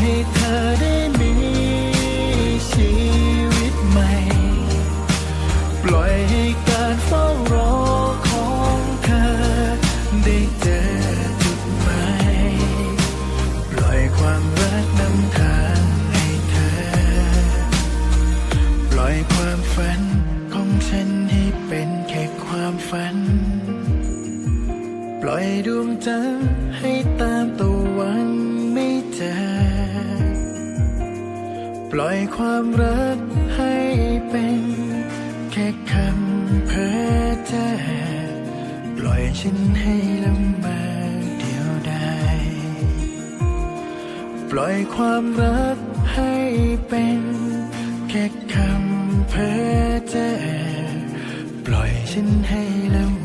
ให้เธอได้มีชีวิตใหม่ ปล่อยให้การเฝ้ารอของเธอ ได้เจอจุดหมปล่อยความรักนำทาให้เธอ ปล่อยความฝันของฉันให้เป็นแค่ความฝัน ปล่อยดวงจัให้ ปล่อยความรักให้เป็น แค่คำเพ้อเจ้อปล่อยฉันให้ละเมอเดียวดายปล่อยความรักให้เป็น แค่คำเพ้อเจ้อปล่อยฉันให้ละ